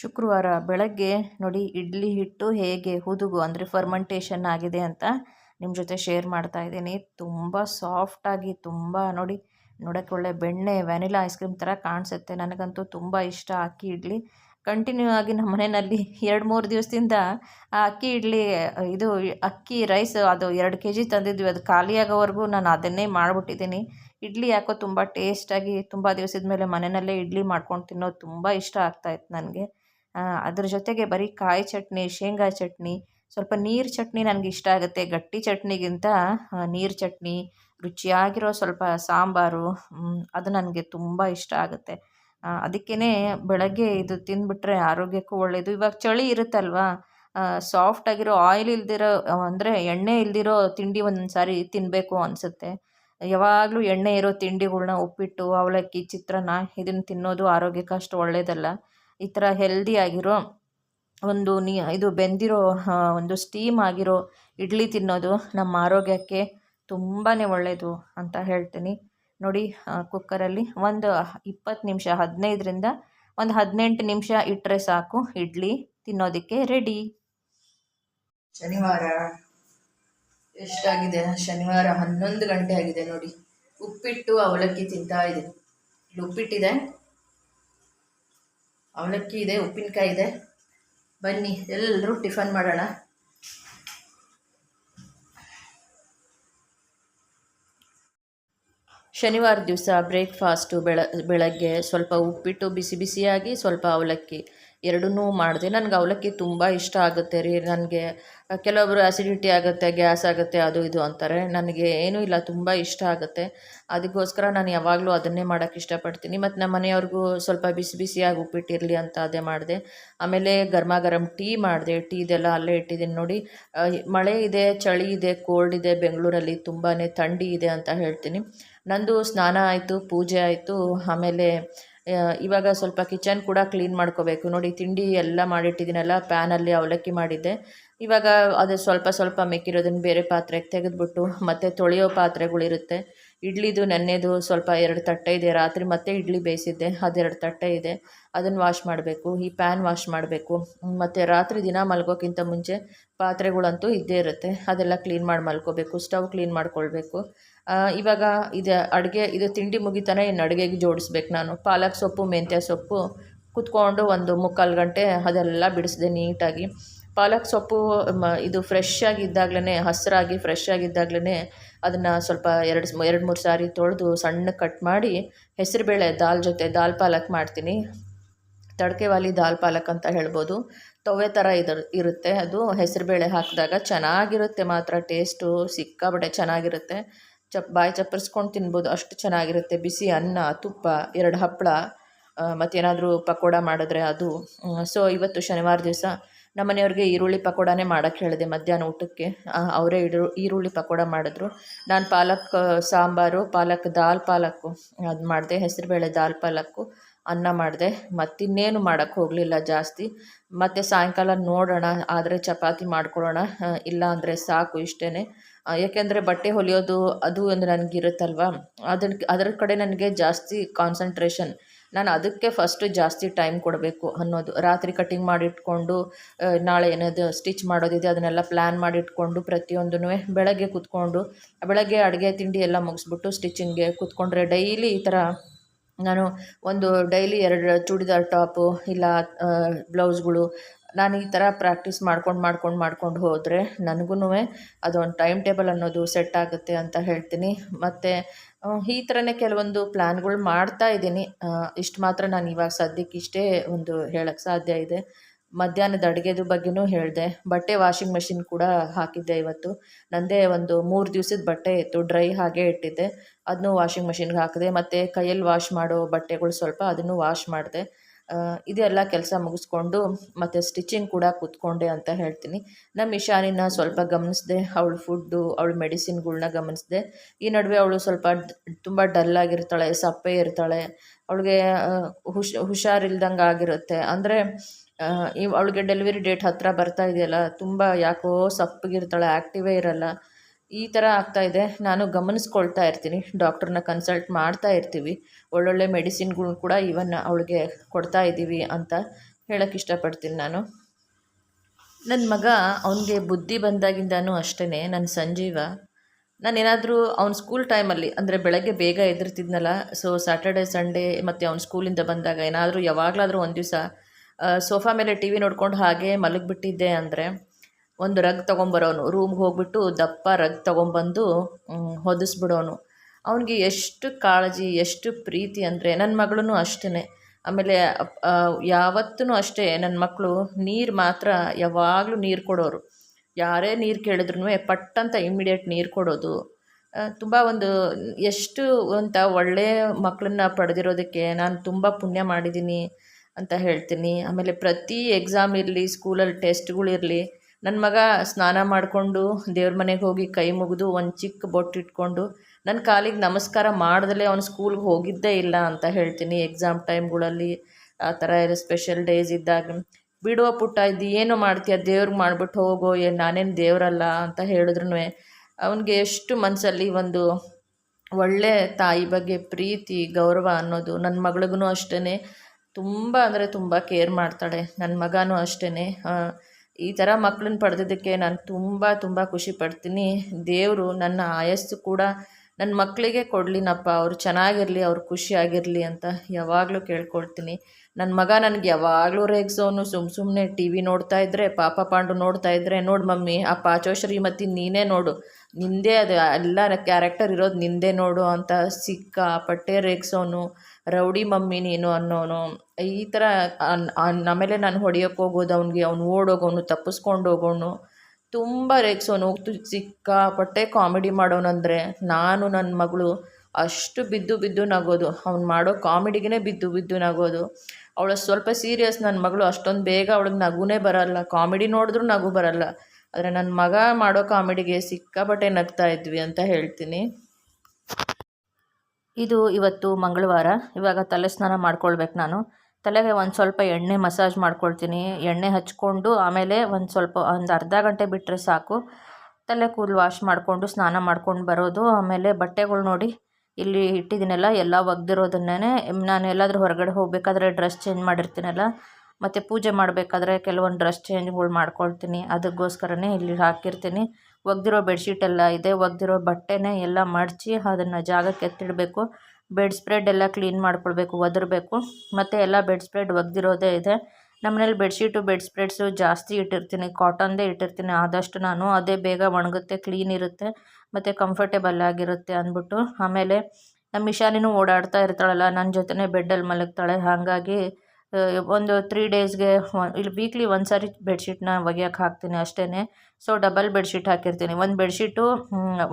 ಶುಕ್ರವಾರ ಬೆಳಗ್ಗೆ ನೋಡಿ ಇಡ್ಲಿ ಹಿಟ್ಟು ಹೇಗೆ ಹುದುಗು ಅಂದರೆ ಫರ್ಮೆಂಟೇಷನ್ ಆಗಿದೆ ಅಂತ ನಿಮ್ಮ ಜೊತೆ ಶೇರ್ ಮಾಡ್ತಾ ಇದ್ದೀನಿ. ತುಂಬ ಸಾಫ್ಟಾಗಿ ತುಂಬ ನೋಡಿ ನೋಡೋಕ್ಕೆ ಒಳ್ಳೆ ಬೆಣ್ಣೆ ವ್ಯಾನಿಲಾ ಐಸ್ ಕ್ರೀಮ್ ಥರ ಕಾಣಿಸುತ್ತೆ. ನನಗಂತೂ ತುಂಬ ಇಷ್ಟ ಅಕ್ಕಿ ಇಡ್ಲಿ. ಕಂಟಿನ್ಯೂ ಆಗಿ ನಮ್ಮ ಮನೆಯಲ್ಲಿ ಎರಡು ಮೂರು ದಿವಸದಿಂದ ಆ ಅಕ್ಕಿ ಇಡ್ಲಿ, ಇದು ಅಕ್ಕಿ ರೈಸ್ ಅದು ಎರಡು ಕೆ ಜಿ ತಂದಿದ್ವಿ. ಅದು ಖಾಲಿಯಾಗೋವರೆಗೂ ನಾನು ಅದನ್ನೇ ಮಾಡಿಬಿಟ್ಟಿದ್ದೀನಿ. ಇಡ್ಲಿ ಯಾಕೋ ತುಂಬ ಟೇಸ್ಟಾಗಿ ತುಂಬ ದಿವಸದ ಮೇಲೆ ಮನೆಯಲ್ಲೇ ಇಡ್ಲಿ ಮಾಡ್ಕೊಂಡು ತಿನ್ನೋದು ತುಂಬ ಇಷ್ಟ ಆಗ್ತಾಯಿತ್ತು ನನಗೆ. ಅದ್ರ ಜೊತೆಗೆ ಬರೀ ಕಾಯಿ ಚಟ್ನಿ, ಶೇಂಗಾ ಚಟ್ನಿ, ಸ್ವಲ್ಪ ನೀರು ಚಟ್ನಿ ನನಗೆ ಇಷ್ಟ ಆಗುತ್ತೆ. ಗಟ್ಟಿ ಚಟ್ನಿಗಿಂತ ನೀರು ಚಟ್ನಿ, ರುಚಿಯಾಗಿರೋ ಸ್ವಲ್ಪ ಸಾಂಬಾರು ಅದು ನನಗೆ ತುಂಬ ಇಷ್ಟ ಆಗುತ್ತೆ. ಅದಕ್ಕೇ ಬೆಳಗ್ಗೆ ಇದು ತಿಂದುಬಿಟ್ರೆ ಆರೋಗ್ಯಕ್ಕೂ ಒಳ್ಳೆಯದು ಇವಾಗ ಚಳಿ ಇರುತ್ತಲ್ವಾ? ಸಾಫ್ಟಾಗಿರೋ ಆಯಿಲ್ ಇಲ್ದಿರೋ, ಅಂದರೆ ಎಣ್ಣೆ ಇಲ್ದಿರೋ ತಿಂಡಿ ಒಂದೊಂದು ಸಾರಿ ತಿನ್ನಬೇಕು ಅನಿಸುತ್ತೆ. ಯಾವಾಗಲೂ ಎಣ್ಣೆ ಇರೋ ತಿಂಡಿಗಳ್ನ ಉಪ್ಪಿಟ್ಟು, ಅವಲಕ್ಕಿ, ಚಿತ್ರಾನ್ನ ಇದನ್ನು ತಿನ್ನೋದು ಆರೋಗ್ಯಕ್ಕೆ ಅಷ್ಟು ಒಳ್ಳೆಯದಲ್ಲ ಈ ಥರ ಹೆಲ್ದಿಯಾಗಿರೋ ಒಂದು ನೀ, ಇದು ಬೆಂದಿರೋ ಒಂದು ಸ್ಟೀಮ್ ಆಗಿರೋ ಇಡ್ಲಿ ತಿನ್ನೋದು ನಮ್ಮ ಆರೋಗ್ಯಕ್ಕೆ ತುಂಬಾ ಒಳ್ಳೆಯದು ಅಂತ ಹೇಳ್ತೀನಿ. ನೋಡಿ ಕುಕ್ಕರಲ್ಲಿ ಒಂದು ಇಪ್ಪತ್ತು ನಿಮಿಷ, ಹದಿನೈದರಿಂದ ಒಂದು ಹದಿನೆಂಟು ನಿಮಿಷ ಇಟ್ಟರೆ ಸಾಕು ಇಡ್ಲಿ ತಿನ್ನೋದಕ್ಕೆ ರೆಡಿ ಶನಿವಾರ ಎಷ್ಟಾಗಿದೆ? ಶನಿವಾರ ಹನ್ನೊಂದು ಗಂಟೆ ಆಗಿದೆ ನೋಡಿ. ಉಪ್ಪಿಟ್ಟು ಅವಲಕ್ಕಿ ತಿಂತಾ ಇದೆ ಇಲ್ಲಿ ಉಪ್ಪಿಟ್ಟಿದೆ. ಅವಲಕ್ಕಿ ಇದೆ ಉಪ್ಪಿನಕಾಯಿ ಇದೆ ಬನ್ನಿ, ಎಲ್ಲರೂ ಟಿಫನ್ ಮಾಡೋಣ. ಶನಿವಾರ ದಿವಸ ಬ್ರೇಕ್ಫಾಸ್ಟು ಬೆಳ, ಬೆಳಗ್ಗೆ ಸ್ವಲ್ಪ ಉಪ್ಪಿಟ್ಟು ಬಿಸಿ ಬಿಸಿಯಾಗಿ ಸ್ವಲ್ಪ ಅವಲಕ್ಕಿ. ಎರಡನ್ನೂ ಮಾಡಿದೆ. ನನಗೆ ಅವಲಕ್ಕಿ ತುಂಬ ಇಷ್ಟ ಆಗುತ್ತೆ ರೀ. ನನಗೆ ಕೆಲವೊಬ್ಬರು ಆ್ಯಸಿಡಿಟಿ ಆಗುತ್ತೆ ಗ್ಯಾಸ್ ಆಗುತ್ತೆ, ಅದು ಇದು ಅಂತಾರೆ. ನನಗೆ ಏನೂ ಇಲ್ಲ, ತುಂಬ ಇಷ್ಟ ಆಗುತ್ತೆ. ಅದಕ್ಕೋಸ್ಕರ ನಾನು ಯಾವಾಗಲೂ ಅದನ್ನೇ ಮಾಡೋಕ್ಕೆ ಇಷ್ಟಪಡ್ತೀನಿ. ಮತ್ತು ನಮ್ಮ ಮನೆಯವ್ರಿಗೂ ಸ್ವಲ್ಪ ಬಿಸಿ ಬಿಸಿಯಾಗಿ ಉಪ್ಪಿಟ್ಟಿರಲಿ ಅಂತ ಅದೇ ಮಾಡಿದೆ. ಆಮೇಲೆ ಗರ್ಮ ಗರಮ್ ಟೀ ಮಾಡಿದೆ. ಟೀದೆಲ್ಲ ಅಲ್ಲೇ ಇಟ್ಟಿದ್ದೀನಿ ನೋಡಿ. ಮಳೆ ಇದೆ, ಚಳಿ ಇದೆ ಕೋಲ್ಡ್ ಇದೆ, ಬೆಂಗಳೂರಲ್ಲಿ ತುಂಬಾ ಥಂಡಿ ಇದೆ ಅಂತ ಹೇಳ್ತೀನಿ. ನಂದು ಸ್ನಾನ ಆಯಿತು, ಪೂಜೆ ಆಯಿತು. ಆಮೇಲೆ ಇವಾಗ ಸ್ವಲ್ಪ ಕಿಚನ್ ಕೂಡ ಕ್ಲೀನ್ ಮಾಡ್ಕೋಬೇಕು. ನೋಡಿ, ತಿಂಡಿ ಎಲ್ಲ ಮಾಡಿಟ್ಟಿದ್ದೀನಲ್ಲ ಪ್ಯಾನಲ್ಲಿ ಅವಲಕ್ಕಿ ಮಾಡಿದ್ದೆ. ಇವಾಗ ಅದು ಸ್ವಲ್ಪ ಸ್ವಲ್ಪ ಮೆಕ್ಕಿರೋದನ್ನು ಬೇರೆ ಪಾತ್ರೆಗೆ ತೆಗೆದುಬಿಟ್ಟು ಮತ್ತು ತೊಳೆಯೋ ಪಾತ್ರೆಗಳಿರುತ್ತೆ. ಇಡ್ಲಿದು ನೆನ್ನೆದು ಸ್ವಲ್ಪ ಎರಡು ತಟ್ಟೆ ಇದೆ. ರಾತ್ರಿ ಮತ್ತೆ ಇಡ್ಲಿ ಬೇಯಿಸಿದ್ದೆ. ಅದೆರಡು ತಟ್ಟೆ ಇದೆ. ಅದನ್ನು ವಾಶ್ ಮಾಡಬೇಕು. ಈ ಪ್ಯಾನ್ ವಾಶ್ ಮಾಡಬೇಕು. ಮತ್ತು ರಾತ್ರಿ ದಿನ ಮಲ್ಗೋಕ್ಕಿಂತ ಮುಂಚೆ ಪಾತ್ರೆಗಳಂತೂ ಇದ್ದೇ ಇರುತ್ತೆ. ಅದೆಲ್ಲ ಕ್ಲೀನ್ ಮಾಡಿ ಮಲ್ಕೋಬೇಕು. ಸ್ಟವ್ ಕ್ಲೀನ್ ಮಾಡ್ಕೊಳ್ಬೇಕು. ಇವಾಗ ಇದು ಅಡುಗೆ, ಇದು ತಿಂಡಿ ಮುಗಿತಾನೆ ಇನ್ನು ಅಡುಗೆಗೆ ಜೋಡಿಸ್ಬೇಕು ನಾನು. ಪಾಲಕ್ ಸೊಪ್ಪು, ಮೆಂತ್ಯ ಸೊಪ್ಪು ಕುತ್ಕೊಂಡು ಒಂದು ಮುಕ್ಕಾಲು ಗಂಟೆ ಅದೆಲ್ಲ ಬಿಡಿಸಿದೆ ನೀಟಾಗಿ. ಪಾಲಕ್ ಸೊಪ್ಪು ಇದು ಫ್ರೆಶ್ ಆಗಿದ್ದಾಗಲೇ ಹಸಿರಾಗಿ ಫ್ರೆಶ್ ಆಗಿದ್ದಾಗಲೇ ಅದನ್ನು ಸ್ವಲ್ಪ ಎರಡು ಎರಡು, ಮೂರು ಸಾರಿ ತೊಳೆದು ಸಣ್ಣ ಕಟ್ ಮಾಡಿ ಹೆಸರುಬೇಳೆ ದಾಲ್ ಜೊತೆ, ದಾಲ್ ಪಾಲಕ್ ಮಾಡ್ತೀನಿ. ತಡಕೆ ವಾಲಿ ದಾಲ್ ಪಾಲಕ್ ಅಂತ ಹೇಳ್ಬೋದು. ತವೆ ಥರ ಇದರ ಇರುತ್ತೆ. ಅದು ಹೆಸರುಬೇಳೆ ಹಾಕಿದಾಗ ಚೆನ್ನಾಗಿರುತ್ತೆ ಮಾತ್ರ ಟೇಸ್ಟು ಸಿಕ್ಕಾಬಟ್ಟೆ ಚೆನ್ನಾಗಿರುತ್ತೆ. ಚಪ್, ಬಾಯಿ ಚಪ್ಪರಿಸ್ಕೊಂಡು ತಿನ್ಬೋದು. ಅಷ್ಟು ಚೆನ್ನಾಗಿರುತ್ತೆ. ಬಿಸಿ ಅನ್ನ, ತುಪ್ಪ, ಎರಡು ಹಪ್ಪಳ ಮತ್ತೇನಾದರೂ ಪಕೋಡ ಮಾಡಿದ್ರೆ ಅದು. ಸೊ, ಇವತ್ತು ಶನಿವಾರ ದಿವಸ ನಮ್ಮನೆಯವ್ರಿಗೆ ಈರುಳ್ಳಿ ಪಕೋಡಾನೇ ಮಾಡೋಕ್ಕೆ ಹೇಳಿದೆ ಮಧ್ಯಾಹ್ನ ಊಟಕ್ಕೆ. ಅವರೇ ಇಡು ಈರುಳ್ಳಿ ಪಕೋಡ ಮಾಡಿದ್ರು. ನಾನು ಪಾಲಕ್, ಸಾಂಬಾರು, ಪಾಲಕ್, ದಾಲ್ ಪಾಲಕ್ಕು ಅದು ಮಾಡಿದೆ. ಹೆಸರುಬೇಳೆ ದಾಲ್ ಪಾಲಕ್ಕು ಅನ್ನ ಮಾಡಿದೆ, ಮತ್ತಿನ್ನೇನು ಮಾಡೋಕ್ಕೆ ಹೋಗಲಿಲ್ಲ ಜಾಸ್ತಿ. ಮತ್ತು ಸಾಯಂಕಾಲ ನೋಡೋಣ, ಆದರೆ ಚಪಾತಿ ಮಾಡ್ಕೊಳ್ಳೋಣ ಇಲ್ಲ ಅಂದರೆ ಸಾಕು ಇಷ್ಟೇ ಯಾಕೆಂದರೆ ಬಟ್ಟೆ ಹೊಲಿಯೋದು ಅದು ಒಂದು ನನಗಿರುತ್ತಲ್ವ? ಅದಕ್ಕೆ ಅದರ ಕಡೆ ನನಗೆ ಜಾಸ್ತಿ ಕಾನ್ಸಂಟ್ರೇಷನ್ ನಾನು ಅದಕ್ಕೆ ಫಸ್ಟು ಜಾಸ್ತಿ ಟೈಮ್ ಕೊಡಬೇಕು ಅನ್ನೋದು. ರಾತ್ರಿ ಕಟಿಂಗ್ ಮಾಡಿಟ್ಕೊಂಡು ನಾಳೆ ಏನದು ಸ್ಟಿಚ್ ಮಾಡೋದಿದೆ, ಅದನ್ನೆಲ್ಲ ಪ್ಲ್ಯಾನ್ ಮಾಡಿಟ್ಕೊಂಡು ಪ್ರತಿಯೊಂದೂ ಬೆಳಗ್ಗೆ ಕೂತ್ಕೊಂಡು, ಬೆಳಗ್ಗೆ ಅಡುಗೆ ತಿಂಡಿ ಎಲ್ಲ ಮುಗಿಸ್ಬಿಟ್ಟು ಸ್ಟಿಚಿಂಗ್ಗೆ ಕೂತ್ಕೊಂಡ್ರೆ ಡೈಲಿ ಈ ಥರ ನಾನು ಒಂದು ಡೈಲಿ ಎರಡು ಚೂಡಿದಾರ್ ಟಾಪು ಇಲ್ಲ ಬ್ಲೌಸ್ಗಳು ನಾನು ಈ ಥರ ಪ್ರಾಕ್ಟೀಸ್ ಮಾಡ್ಕೊಂಡು ಮಾಡ್ಕೊಂಡು ಮಾಡ್ಕೊಂಡು ಹೋದರೆ ನನಗೂ ಅದೊಂದು ಟೈಮ್ ಟೇಬಲ್ ಅನ್ನೋದು ಸೆಟ್ ಆಗುತ್ತೆ ಅಂತ ಹೇಳ್ತೀನಿ. ಮತ್ತು ಈ ಥರನೇ ಕೆಲವೊಂದು ಪ್ಲ್ಯಾನ್ಗಳು ಮಾಡ್ತಾ ಇದ್ದೀನಿ. ಇಷ್ಟು ಮಾತ್ರ ನಾನು ಇವಾಗ ಸದ್ಯಕ್ಕೆ ಇಷ್ಟೇ ಒಂದು ಹೇಳಕ್ಕೆ ಸಾಧ್ಯ ಇದೆ. ಮಧ್ಯಾಹ್ನದ ಅಡುಗೆದು ಬಗ್ಗೆಯೂ ಹೇಳಿದೆ. ಬಟ್ಟೆ ವಾಷಿಂಗ್ ಮೆಷಿನ್ ಕೂಡ ಹಾಕಿದ್ದೆ ಇವತ್ತು. ನನ್ನದೇ ಒಂದು ಮೂರು ದಿವಸದ ಬಟ್ಟೆ ಇತ್ತು ಡ್ರೈ ಹಾಗೆ ಇಟ್ಟಿದ್ದೆ. ಅದನ್ನೂ ವಾಷಿಂಗ್ ಮೆಷಿನ್ಗೆ ಹಾಕಿದೆ, ಮತ್ತು ಕೈಯಲ್ಲಿ ವಾಶ್ ಮಾಡೋ ಬಟ್ಟೆಗಳು ಸ್ವಲ್ಪ ಅದನ್ನು ವಾಶ್ ಮಾಡಿದೆ. ಇದೆಲ್ಲ ಕೆಲಸ ಮುಗಿಸ್ಕೊಂಡು ಮತ್ತು ಸ್ಟಿಚಿಂಗ್ ಕೂಡ ಕೂತ್ಕೊಂಡೆ ಅಂತ ಹೇಳ್ತೀನಿ. ನಮ್ಮ ಇಶಾನಿನ ಸ್ವಲ್ಪ ಗಮನಿಸಿದೆ, ಅವಳು ಫುಡ್ಡು ಅವಳು ಮೆಡಿಸಿನ್ಗಳನ್ನ ಗಮನಿಸಿದೆ. ಈ ನಡುವೆ ಅವಳು ಸ್ವಲ್ಪ ತುಂಬ ಡಲ್ಲಾಗಿರ್ತಾಳೆ ಸಪ್ಪೆ ಇರ್ತಾಳೆ. ಅವಳಿಗೆ ಹುಷ್ ಹುಷಾರಿಲ್ದಂಗೆ ಆಗಿರುತ್ತೆ ಅಂದರೆ ಅವಳಿಗೆ ಡೆಲಿವರಿ ಡೇಟ್ ಹತ್ತಿರ ಬರ್ತಾ ಇದೆಯಲ್ಲ, ತುಂಬ ಯಾಕೋ ಸಪ್ಪಗಿರ್ತಾಳೆ ಆ್ಯಕ್ಟಿವೇ ಇರಲ್ಲ. ಈ ಥರ ಇದೆ. ನಾನು ಗಮನಿಸ್ಕೊಳ್ತಾ ಇರ್ತೀನಿ. ಡಾಕ್ಟ್ರನ್ನ ಕನ್ಸಲ್ಟ್ ಮಾಡ್ತಾ ಇರ್ತೀವಿ. ಒಳ್ಳೊಳ್ಳೆ ಮೆಡಿಸಿನ್ಗಳು ಕೂಡ ಇವನ್ ಅವಳಿಗೆ ಕೊಡ್ತಾ ಇದ್ದೀವಿ ಅಂತ ಹೇಳೋಕ್ಕೆ ಇಷ್ಟಪಡ್ತೀನಿ ನಾನು. ನನ್ನ ಮಗ ಅವನಿಗೆ ಬುದ್ಧಿ ಬಂದಾಗಿಂದನೂ ಅಷ್ಟೇ ನನ್ನ ಸಂಜೀವ, ನಾನೇನಾದರೂ ಅವ್ನ ಸ್ಕೂಲ್ ಟೈಮಲ್ಲಿ ಅಂದರೆ ಬೆಳಗ್ಗೆ ಬೇಗ ಎದುರ್ತಿದ್ನಲ್ಲ ಸೊ ಸ್ಯಾಟರ್ಡೆ ಸಂಡೇ ಮತ್ತು ಅವ್ನ ಸ್ಕೂಲಿಂದ ಬಂದಾಗ ಏನಾದರೂ ಯಾವಾಗಲಾದರೂ ಒಂದು ದಿವಸ ಸೋಫಾ ಮೇಲೆ ಟಿ ವಿ ನೋಡ್ಕೊಂಡು ಹಾಗೆ ಮಲಗಿಬಿಟ್ಟಿದ್ದೆ ಅಂದರೆ ಒಂದು ರಗ್ ತೊಗೊಂಬರೋನು. ರೂಮ್ಗೆ ಹೋಗ್ಬಿಟ್ಟು ದಪ್ಪ ರಗ್ ತೊಗೊಂಬಂದು ಹೊದಿಸ್ಬಿಡೋನು. ಅವನಿಗೆ ಎಷ್ಟು ಕಾಳಜಿ, ಎಷ್ಟು ಪ್ರೀತಿ ಅಂದರೆ ನನ್ನ ಮಗಳೂ ಅಷ್ಟೇ ಆಮೇಲೆ ಯಾವತ್ತೂ ಅಷ್ಟೇ ನನ್ನ ಮಕ್ಕಳು ನೀರು ಮಾತ್ರ ಯಾವಾಗಲೂ ನೀರು ಕೊಡೋರು. ಯಾರೇ ನೀರು ಕೇಳಿದ್ರು ಪಟ್ಟಂತ ಇಮ್ಮಿಡಿಯೇಟ್ ನೀರು ಕೊಡೋದು. ತುಂಬ ಒಂದು, ಎಷ್ಟು ಅಂತ ಒಳ್ಳೆಯ ಮಕ್ಕಳನ್ನ ಪಡೆದಿರೋದಕ್ಕೆ ನಾನು ತುಂಬ ಪುಣ್ಯ ಮಾಡಿದ್ದೀನಿ ಅಂತ ಹೇಳ್ತೀನಿ. ಆಮೇಲೆ ಪ್ರತಿ ಎಕ್ಸಾಮ್ ಇರಲಿ ಸ್ಕೂಲಲ್ಲಿ ಟೆಸ್ಟ್ಗಳಿರಲಿ ನನ್ನ ಮಗ ಸ್ನಾನ ಮಾಡಿಕೊಂಡು ದೇವ್ರ ಮನೆಗೆ ಹೋಗಿ ಕೈ ಮುಗಿದು ಒಂದು ಚಿಕ್ಕ ಬೊಟ್ಟಿಟ್ಕೊಂಡು ನನ್ನ ಕಾಲಿಗೆ ನಮಸ್ಕಾರ ಮಾಡ್ದಲೇ ಅವ್ನು ಸ್ಕೂಲ್ಗೆ ಹೋಗಿದ್ದೇ ಇಲ್ಲ ಅಂತ ಹೇಳ್ತೀನಿ. ಎಕ್ಸಾಮ್ ಟೈಮ್ಗಳಲ್ಲಿ ಆ ಥರ ಸ್ಪೆಷಲ್ ಡೇಸ್ ಇದ್ದಾಗ, ಬಿಡುವ ಪುಟ್ಟ, ಇದು ಏನು ಮಾಡ್ತೀಯ? ದೇವ್ರಿಗೆ ಮಾಡಿಬಿಟ್ಟು ಹೋಗೋ ಏನು ನಾನೇನು ದೇವರಲ್ಲ? ಅಂತ ಹೇಳಿದ್ರು ಅವನಿಗೆ ಎಷ್ಟು ಮನಸ್ಸಲ್ಲಿ ಒಂದು ಒಳ್ಳೆ ತಾಯಿ ಬಗ್ಗೆ ಪ್ರೀತಿ, ಗೌರವ ಅನ್ನೋದು ನನ್ನ ಮಗಳಿಗೂ ಅಷ್ಟೇ ತುಂಬ ಅಂದರೆ ತುಂಬ ಕೇರ್ ಮಾಡ್ತಾಳೆ. ನನ್ನ ಮಗನೂ ಅಷ್ಟೇ ಈ ಥರ ಮಕ್ಕಳನ್ನ ಪಡೆದಿದ್ದಕ್ಕೆ ನಾನು ತುಂಬ ತುಂಬ ಖುಷಿ ಪಡ್ತೀನಿ. ದೇವರು ನನ್ನ ಆಯಸ್ಸು ಕೂಡ ನನ್ನ ಮಕ್ಕಳಿಗೆ ಕೊಡಲಿನಪ್ಪ. ಅವರು ಚೆನ್ನಾಗಿರಲಿ, ಅವ್ರು ಖುಷಿಯಾಗಿರಲಿ ಅಂತ ಯಾವಾಗಲೂ ಕೇಳ್ಕೊಳ್ತೀನಿ. ನನ್ನ ಮಗ ನನಗೆ ಯಾವಾಗಲೂ ರೇಗ್ಸೋನು, ಸುಮ್ ಸುಮ್ಮನೆ ಟಿ ವಿ ನೋಡ್ತಾ ಇದ್ದರೆ ಪಾಪ ಪಾಂಡು ನೋಡ್ತಾ ಇದ್ದರೆ ನೋಡು ಮಮ್ಮಿ, ಆ ಪಾಚೋಶ್ರೀ ಮತ್ತು ನೀನೇ ನೋಡು. ನಿಂದೇ ಅದು ಎಲ್ಲ ಕ್ಯಾರೆಕ್ಟರ್ ಇರೋದು ನಿಂದೇ ನೋಡು ಅಂತ ಸಿಕ್ಕ ಪಟ್ಟೆ ರೇಗ್ಸೋನು. ರೌಡಿ ಮಮ್ಮಿ ನೀನು ಅನ್ನೋನು. ಈ ಥರ ಆಮೇಲೆ ನಾನು ಹೊಡಿಯೋಕೆ ಹೋಗೋದು, ಅವ್ನಿಗೆ ಅವ್ನು ಓಡೋಗೋನು, ತಪ್ಪಿಸ್ಕೊಂಡು ಹೋಗೋನು. ತುಂಬ ರೇಗ್ಸೋನು. ಸಿಕ್ಕಾಪಟ್ಟೆ ಕಾಮಿಡಿ ಮಾಡೋನಂದರೆ, ನಾನು ನನ್ನ ಮಗಳು ಅಷ್ಟು ಬಿದ್ದು ಬಿದ್ದು ನಗೋದು. ಅವ್ನು ಮಾಡೋ ಕಾಮಿಡಿಗೇ ಬಿದ್ದು ಬಿದ್ದು ನಗೋದು. ಅವಳು ಸ್ವಲ್ಪ ಸೀರಿಯಸ್ ನನ್ನ ಮಗಳು ಅಷ್ಟೊಂದು ಬೇಗ ಅವಳಿಗೆ ನಗುನೇ ಬರಲ್ಲ. ಕಾಮಿಡಿ ನೋಡಿದ್ರೂ ನಗು ಬರಲ್ಲ. ಆದರೆ ನನ್ನ ಮಗ ಮಾಡೋ ಕಾಮಿಡಿಗೆ ಸಿಕ್ಕಾಪಟ್ಟೆ ನಗ್ತಾ ಇದ್ವಿ ಅಂತ ಹೇಳ್ತೀನಿ. ಇದು ಇವತ್ತು ಮಂಗಳವಾರ. ಇವಾಗ ತಲೆ ಸ್ನಾನ ಮಾಡ್ಕೊಳ್ಬೇಕು ನಾನು. ತಲೆಗೆ ಒಂದು ಸ್ವಲ್ಪ ಎಣ್ಣೆ ಮಸಾಜ್ ಮಾಡ್ಕೊಳ್ತೀನಿ. ಎಣ್ಣೆ ಹಚ್ಕೊಂಡು ಆಮೇಲೆ ಒಂದು ಸ್ವಲ್ಪ ಒಂದು ಅರ್ಧ ಗಂಟೆ ಬಿಟ್ಟರೆ ಸಾಕು. ತಲೆ ಕೂದಲು ವಾಶ್ ಮಾಡಿಕೊಂಡು ಸ್ನಾನ ಮಾಡ್ಕೊಂಡು ಬರೋದು. ಆಮೇಲೆ ಬಟ್ಟೆಗಳು ನೋಡಿ ಇಲ್ಲಿ ಇಟ್ಟಿದ್ದೀನಲ್ಲ, ಎಲ್ಲ ಒಗ್ದಿರೋದನ್ನೇ ನಾನು ಎಲ್ಲಾದರೂ ಹೊರಗಡೆ ಹೋಗಬೇಕಾದ್ರೆ ಡ್ರೆಸ್ ಚೇಂಜ್ ಮಾಡಿರ್ತೀನಲ್ಲ. ಮತ್ತು ಪೂಜೆ ಮಾಡಬೇಕಾದ್ರೆ ಕೆಲವೊಂದು ಡ್ರೆಸ್ ಚೇಂಜ್ಗಳು ಮಾಡ್ಕೊಳ್ತೀನಿ. ಅದಕ್ಕೋಸ್ಕರನೇ ಇಲ್ಲಿ ಹಾಕಿರ್ತೀನಿ. ಒಗ್ದಿರೋ ಬೆಡ್ಶೀಟ್ ಎಲ್ಲ ಇದೆ. ಒಗ್ದಿರೋ ಬಟ್ಟೆನೇ ಎಲ್ಲ ಮಡಚಿ ಅದನ್ನು ಜಾಗಕ್ಕೆ ಎತ್ತಿಡಬೇಕು. ಬೆಡ್ ಸ್ಪ್ರೆಡ್ ಎಲ್ಲ ಕ್ಲೀನ್ ಮಾಡ್ಕೊಳ್ಬೇಕು, ಒದರಬೇಕು. ಮತ್ತು ಎಲ್ಲ ಬೆಡ್ ಸ್ಪ್ರೆಡ್ ಒಗ್ದಿರೋದೇ ಇದೆ. ನಮ್ಮನೇಲಿ ಬೆಡ್ಶೀಟು, ಬೆಡ್ ಸ್ಪ್ರೆಡ್ಸು ಜಾಸ್ತಿ ಇಟ್ಟಿರ್ತೀನಿ. ಕಾಟನ್ದೇ ಇಟ್ಟಿರ್ತೀನಿ. ಆದಷ್ಟು ನಾನು ಅದೇ ಬೇಗ ಒಣಗುತ್ತೆ, ಕ್ಲೀನ್ ಇರುತ್ತೆ, ಮತ್ತು ಕಂಫರ್ಟೇಬಲ್ ಆಗಿರುತ್ತೆ ಅಂದ್ಬಿಟ್ಟು. ಆಮೇಲೆ ನಮ್ಮ ಇಶಾನಿನೂ ಓಡಾಡ್ತಾ ಇರ್ತಾಳಲ್ಲ ನನ್ನ ಜೊತೆನೇ ಬೆಡ್ಡಲ್ಲಿ ಮಲಗ್ತಾಳೆ. ಹಾಗಾಗಿ ಒಂದು ತ್ರೀ ಡೇಸ್ಗೆ ಇಲ್ಲಿ ವೀಕ್ಲಿ ಒಂದು ಸಾರಿ ಬೆಡ್ಶೀಟ್ನ ಒಗೆಯೋಕೆ ಹಾಕ್ತೀನಿ ಅಷ್ಟೇ ಸೊ ಡಬಲ್ ಬೆಡ್ಶೀಟ್ ಹಾಕಿರ್ತೀನಿ. ಒಂದು ಬೆಡ್ಶೀಟು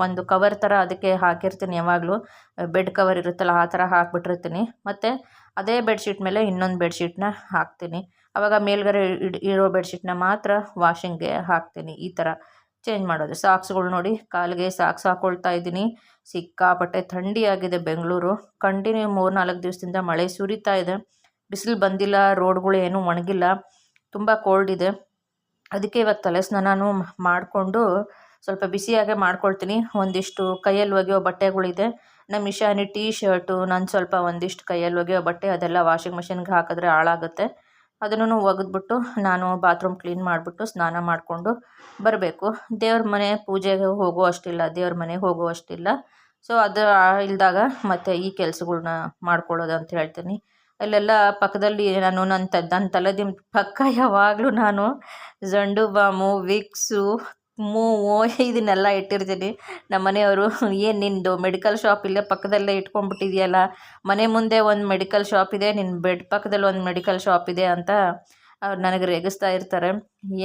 ಒಂದು ಕವರ್ ಥರ ಅದಕ್ಕೆ ಹಾಕಿರ್ತೀನಿ ಯಾವಾಗಲೂ. ಬೆಡ್ ಕವರ್ ಇರುತ್ತಲ್ಲ, ಆ ಥರ ಹಾಕ್ಬಿಟ್ಟಿರ್ತೀನಿ. ಮತ್ತು ಅದೇ ಬೆಡ್ಶೀಟ್ ಮೇಲೆ ಇನ್ನೊಂದು ಬೆಡ್ಶೀಟ್ನ ಹಾಕ್ತೀನಿ. ಆವಾಗ ಮೇಲ್ಗಡೆ ಇರೋ ಬೆಡ್ಶೀಟ್ನ ಮಾತ್ರ ವಾಷಿಂಗ್ಗೆ ಹಾಕ್ತೀನಿ. ಈ ಥರ ಚೇಂಜ್ ಮಾಡೋದು. ಸಾಕ್ಸ್ಗಳು ನೋಡಿ, ಕಾಲಿಗೆ ಸಾಕ್ಸ್ ಹಾಕ್ಕೊಳ್ತಾ ಇದ್ದೀನಿ. ಸಿಕ್ಕಾಪಟ್ಟೆ ಥಂಡಿಯಾಗಿದೆ ಬೆಂಗಳೂರು. ಕಂಟಿನ್ಯೂ ಮೂರು ನಾಲ್ಕು ದಿವಸದಿಂದ ಮಳೆ ಸುರಿತಾ ಇದೆ. ಬಿಸಿಲು ಬಂದಿಲ್ಲ, ರೋಡ್ಗಳು ಏನೂ ಒಣಗಿಲ್ಲ. ತುಂಬ ಕೋಲ್ಡ್ ಇದೆ. ಅದಕ್ಕೆ ಇವಾಗ ತಲೆ ಸ್ನಾನನೂ ಮಾಡಿಕೊಂಡು ಸ್ವಲ್ಪ ಬಿಸಿಯಾಗೆ ಮಾಡ್ಕೊಳ್ತೀನಿ. ಒಂದಿಷ್ಟು ಕೈಯಲ್ಲಿ ಒಗೆಯೋ ಬಟ್ಟೆಗಳಿದೆ. ನಮ್ಮ ಇಶಾನಿ ಟೀ ಶರ್ಟು, ನಾನು ಸ್ವಲ್ಪ ಒಂದಿಷ್ಟು ಕೈಯಲ್ಲಿ ಒಗೆಯೋ ಬಟ್ಟೆ ಅದೆಲ್ಲ ವಾಷಿಂಗ್ ಮಿಷಿನ್ಗೆ ಹಾಕಿದ್ರೆ ಹಾಳಾಗುತ್ತೆ. ಅದನ್ನು ಒಗೆದ್ಬಿಟ್ಟು ನಾನು ಬಾತ್ರೂಮ್ ಕ್ಲೀನ್ ಮಾಡಿಬಿಟ್ಟು ಸ್ನಾನ ಮಾಡಿಕೊಂಡು ಬರಬೇಕು. ದೇವ್ರ ಮನೆ ಪೂಜೆಗೆ ಹೋಗೋ ಅಷ್ಟಿಲ್ಲ, ದೇವ್ರ ಮನೆಗೆ ಹೋಗೋ ಅಷ್ಟಿಲ್ಲ. ಸೊ ಅದು ಇಲ್ದಾಗ ಮತ್ತು ಈ ಕೆಲಸಗಳ್ನ ಮಾಡ್ಕೊಳ್ಳೋದು ಅಂತ ಹೇಳ್ತೀನಿ. ಅಲ್ಲೆಲ್ಲ ಪಕ್ಕದಲ್ಲಿ ನಾನು ನನ್ನ ತ, ನನ್ನ ತಲೆದಿನ ಪಕ್ಕ ಯಾವಾಗಲೂ ನಾನು ಜಂಡು ಬಾಮು ವಿಕ್ಸು ಮೂವು ಇದನ್ನೆಲ್ಲ ಇಟ್ಟಿರ್ತೀನಿ. ನಮ್ಮ ಮನೆಯವರು, ಏನು ನಿಂದು? ಮೆಡಿಕಲ್ ಶಾಪ್ ಇಲ್ಲೇ ಪಕ್ಕದಲ್ಲೇ ಇಟ್ಕೊಂಡ್ಬಿಟ್ಟಿದೆಯಲ್ಲ? ಮನೆ ಮುಂದೆ ಒಂದು ಮೆಡಿಕಲ್ ಶಾಪ್ ಇದೆ ನಿನ್ನ ಬೆಡ್ ಪಕ್ಕದಲ್ಲಿ ಒಂದು ಮೆಡಿಕಲ್ ಶಾಪ್ ಇದೆ ಅಂತ ಅವ್ರು ನನಗೆ ರೇಗಿಸ್ತಾ ಇರ್ತಾರೆ.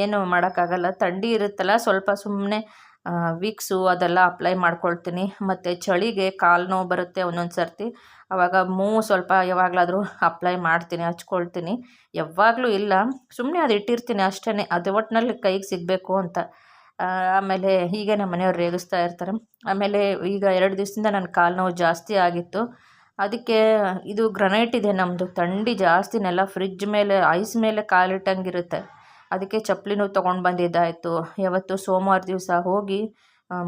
ಏನು ಮಾಡೋಕ್ಕಾಗಲ್ಲ. ಥಂಡಿ ಇರುತ್ತಲ್ಲ, ಸ್ವಲ್ಪ ಸುಮ್ಮನೆ ವಿಕ್ಸು ಅದೆಲ್ಲ ಅಪ್ಲೈ ಮಾಡ್ಕೊಳ್ತೀನಿ. ಮತ್ತು ಚಳಿಗೆ ಕಾಲು ನೋವು ಬರುತ್ತೆ ಒಂದೊಂದು ಸರ್ತಿ. ಆವಾಗ ಮೂ ಸ್ವಲ್ಪ ಯಾವಾಗಲಾದರೂ ಅಪ್ಲೈ ಮಾಡ್ತೀನಿ, ಹಚ್ಕೊಳ್ತೀನಿ. ಯಾವಾಗಲೂ ಇಲ್ಲ. ಸುಮ್ಮನೆ ಅದು ಇಟ್ಟಿರ್ತೀನಿ ಅಷ್ಟೇ ಅದು ಒಟ್ಟಿನಲ್ಲಿ ಕೈಗೆ ಸಿಗಬೇಕು ಅಂತ. ಆಮೇಲೆ ಹೀಗೆ ನಮ್ಮ ಮನೆಯವ್ರು ರೇಗಿಸ್ತಾ ಇರ್ತಾರೆ. ಆಮೇಲೆ ಈಗ ಎರಡು ದಿವಸದಿಂದ ನನ್ನ ಕಾಲು ನೋವು ಜಾಸ್ತಿ ಆಗಿತ್ತು. ಅದಕ್ಕೆ ಇದು ಗ್ರನೈಟ್ ಇದೆ ನಮ್ಮದು ಥಂಡಿ ಜಾಸ್ತಿನೆಲ್ಲ ಫ್ರಿಜ್ ಮೇಲೆ, ಐಸ್ ಮೇಲೆ ಕಾಲಿಟ್ಟಂಗಿರುತ್ತೆ. ಅದಕ್ಕೆ ಚಪ್ಪಲಿನೂ ತೊಗೊಂಡು ಬಂದಿದ್ದಾಯಿತು. ಯಾವತ್ತು ಸೋಮವಾರ ದಿವಸ ಹೋಗಿ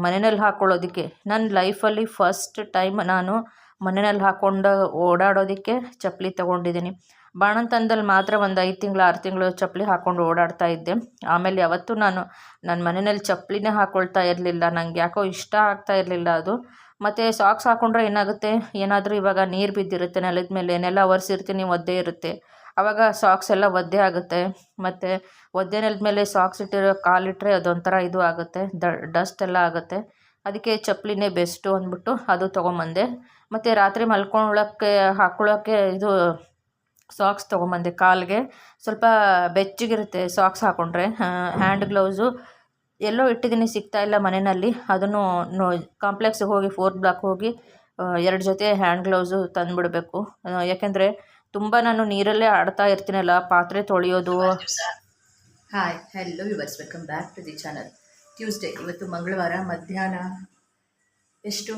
ಮನೆಯಲ್ಲಿ ಹಾಕ್ಕೊಳ್ಳೋದಕ್ಕೆ ನನ್ನ ಲೈಫಲ್ಲಿ ಫಸ್ಟ್ ಟೈಮ್ ನಾನು ಮನೆಯಲ್ಲಿ ಹಾಕ್ಕೊಂಡು ಓಡಾಡೋದಕ್ಕೆ ಚಪ್ಪಲಿ ತೊಗೊಂಡಿದ್ದೀನಿ. ಬಾಣಂತನದಲ್ಲಿ ಮಾತ್ರ ಒಂದು ಐದು ತಿಂಗಳು, ಆರು ತಿಂಗಳು ಚಪ್ಪಲಿ ಹಾಕ್ಕೊಂಡು ಓಡಾಡ್ತಾ ಇದ್ದೆ. ಆಮೇಲೆ ಯಾವತ್ತೂ ನಾನು ನನ್ನ ಮನೆಯಲ್ಲಿ ಚಪ್ಪಲಿನೇ ಹಾಕ್ಕೊಳ್ತಾ ಇರಲಿಲ್ಲ. ನನಗೆ ಯಾಕೋ ಇಷ್ಟ ಆಗ್ತಾ ಇರಲಿಲ್ಲ ಅದು. ಮತ್ತು ಸಾಕ್ಸ್ ಹಾಕ್ಕೊಂಡ್ರೆ ಏನಾಗುತ್ತೆ? ಏನಾದರೂ ಇವಾಗ ನೀರು ಬಿದ್ದಿರುತ್ತೆ, ನೆಲದ ಮೇಲೆ ನೆಲ ಒರೆಸಿರ್ತೀನಿ ಒದ್ದೆ ಇರುತ್ತೆ. ಆವಾಗ ಸಾಕ್ಸ್ ಎಲ್ಲ ಒದ್ದೆ ಆಗುತ್ತೆ. ಮತ್ತು ಒದ್ದೆ ನೆಲದ ಮೇಲೆ ಸಾಕ್ಸ್ ಇಟ್ಟಿರೋ ಕಾಲಿಟ್ಟರೆ ಅದೊಂಥರ ಇದು ಆಗುತ್ತೆ ಡಸ್ಟ್ ಎಲ್ಲ ಆಗುತ್ತೆ. ಅದಕ್ಕೆ ಚಪ್ಪಲಿನೇ ಬೆಸ್ಟು ಅಂದ್ಬಿಟ್ಟು ಅದು ತೊಗೊಂಬಂದೆ. ಮತ್ತು ರಾತ್ರಿ ಮಲ್ಕೊಳ್ಳೋಕ್ಕೆ ಹಾಕ್ಕೊಳ್ಳೋಕ್ಕೆ ಇದು ಸಾಕ್ಸ್ ತೊಗೊಂಬಂದೆ ಕಾಲಿಗೆ. ಸ್ವಲ್ಪ ಬೆಚ್ಚಗಿರುತ್ತೆ ಸಾಕ್ಸ್ ಹಾಕ್ಕೊಂಡ್ರೆ ಹ್ಯಾಂಡ್ ಗ್ಲೌಸು ಎಲ್ಲೋ ಇಟ್ಟಿದ್ದೀನಿ, ಸಿಗ್ತಾ ಇಲ್ಲ ಮನೆಯಲ್ಲಿ. ಅದನ್ನು ನೋ ಕಾಂಪ್ಲೆಕ್ಸಿಗೆ ಹೋಗಿ ಫೋರ್ತ್ ಬ್ಲಾಕ್ ಹೋಗಿ ಎರಡು ಜೊತೆ ಹ್ಯಾಂಡ್ ಗ್ಲೌಸು ತಂದುಬಿಡಬೇಕು. ಯಾಕೆಂದರೆ ತುಂಬ ನಾನು ನೀರಲ್ಲೇ ಆಡ್ತಾ ಇರ್ತೀನಲ್ಲ, ಪಾತ್ರೆ ತೊಳೆಯೋದು. Hi hello viewers welcome back to the channel Tuesday ಇವತ್ತು ಮಂಗಳವಾರ, ಮಧ್ಯಾಹ್ನ ಎಷ್ಟು?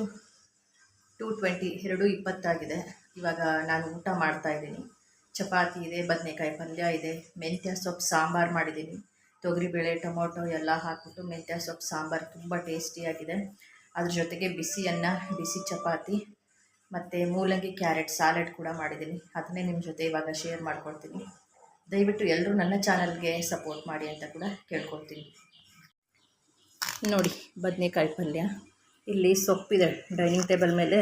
ಟೂ ಟ್ವೆಂಟಿ ಎರಡು ಇಪ್ಪತ್ತಾಗಿದೆ. ಇವಾಗ ನಾನು ಊಟ ಮಾಡ್ತಾ ಇದ್ದೀನಿ. ಚಪಾತಿ ಇದೆ, ಬದನೆಕಾಯಿ ಪಲ್ಯ ಇದೆ, ಮೆಂತ್ಯ ಸೊಪ್ಪು ಸಾಂಬಾರು ಮಾಡಿದ್ದೀನಿ. ತೊಗರಿಬೇಳೆ ಟೊಮೊಟೊ ಎಲ್ಲ ಹಾಕಿಬಿಟ್ಟು ಮೆಂತ್ಯ ಸೊಪ್ಪು ಸಾಂಬಾರು ತುಂಬ ಟೇಸ್ಟಿಯಾಗಿದೆ ಅದ್ರ ಜೊತೆಗೆ ಬಿಸಿ ಅನ್ನ ಬಿಸಿ ಚಪಾತಿ ಮತ್ತು ಮೂಲಂಗಿ ಕ್ಯಾರೆಟ್ ಸಾಲೆಡ್ ಕೂಡ ಮಾಡಿದ್ದೀನಿ. ಅದನ್ನೇ ನಿಮ್ಮ ಜೊತೆ ಇವಾಗ ಶೇರ್ ಮಾಡ್ಕೊಳ್ತೀನಿ. ದಯವಿಟ್ಟು ಎಲ್ಲರೂ ನನ್ನ ಚಾನಲ್ಗೆ ಸಪೋರ್ಟ್ ಮಾಡಿ ಅಂತ ಕೂಡ ಕೇಳ್ಕೊಳ್ತೀನಿ. ನೋಡಿ, ಬದನೆಕಾಯಿ ಪಲ್ಯ. ಇಲ್ಲಿ ಸೊಪ್ಪಿದೆ, ಡೈನಿಂಗ್ ಟೇಬಲ್ ಮೇಲೆ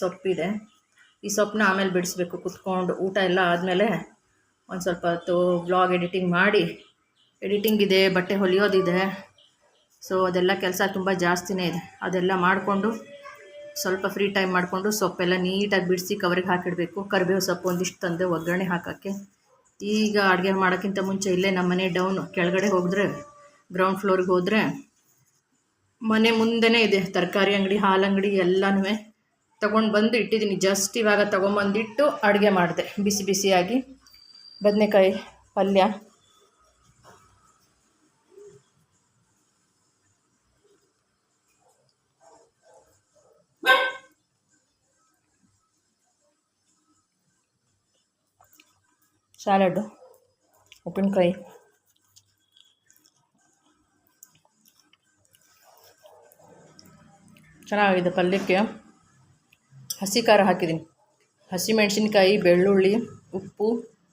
ಸೊಪ್ಪಿದೆ. ಈ ಸೊಪ್ಪನ್ನ ಆಮೇಲೆ ಬಿಡಿಸ್ಬೇಕು. ಕುತ್ಕೊಂಡು ಊಟ ಎಲ್ಲ ಆದಮೇಲೆ ಒಂದು ಸ್ವಲ್ಪ ಹೊತ್ತು ಬ್ಲಾಗ್ ಎಡಿಟಿಂಗ್ ಮಾಡಿ. ಎಡಿಟಿಂಗ್ ಇದೆ, ಬಟ್ಟೆ ಹೊಲಿಯೋದಿದೆ. ಸೊ ಅದೆಲ್ಲ ಕೆಲಸ ತುಂಬ ಜಾಸ್ತಿನೇ ಇದೆ. ಅದೆಲ್ಲ ಮಾಡಿಕೊಂಡು ಸ್ವಲ್ಪ ಫ್ರೀ ಟೈಮ್ ಮಾಡಿಕೊಂಡು ಸೊಪ್ಪೆಲ್ಲ ನೀಟಾಗಿ ಬಿಡಿಸಿ ಕವರಿಗೆ ಹಾಕಿಡಬೇಕು. ಕರಿಬೇವು ಸೊಪ್ಪು ಒಂದಿಷ್ಟು ತಂದೆ ಒಗ್ಗರಣೆ ಹಾಕೋಕ್ಕೆ. ಈಗ ಅಡುಗೆ ಮಾಡೋಕ್ಕಿಂತ ಮುಂಚೆ ಇಲ್ಲೇ ನಮ್ಮ ಮನೆ ಡೌನು ಕೆಳಗಡೆ ಹೋದರೆ ಗ್ರೌಂಡ್ ಫ್ಲೋರಿಗೆ ಹೋದರೆ ಮನೆ ಮುಂದೆನೇ ಇದೆ. ತರಕಾರಿ ಅಂಗಡಿ, ಹಾಲು ಅಂಗಡಿ ಎಲ್ಲನೂ ತಗೊಂಡು ಬಂದು ಇಟ್ಟಿದ್ದೀನಿ ಜಸ್ಟ್ ಇವಾಗ ತೊಗೊಂಬಂದಿಟ್ಟು ಅಡುಗೆ ಮಾಡಿದೆ. ಬಿಸಿ ಬಿಸಿಯಾಗಿ. ಬದನೆಕಾಯಿ ಪಲ್ಯ. ಸ್ಯಾಲಡ್ಡು ಉಪ್ಪಿನಕಾಯಿ. ಚೆನ್ನಾಗಿದೆ ಪಲ್ಯಕ್ಕೆ. ಹಸಿ ಖಾರ ಹಾಕಿದ್ದೀನಿ. ಹಸಿ ಮೆಣಸಿನ್ಕಾಯಿ, ಬೆಳ್ಳುಳ್ಳಿ, ಉಪ್ಪು,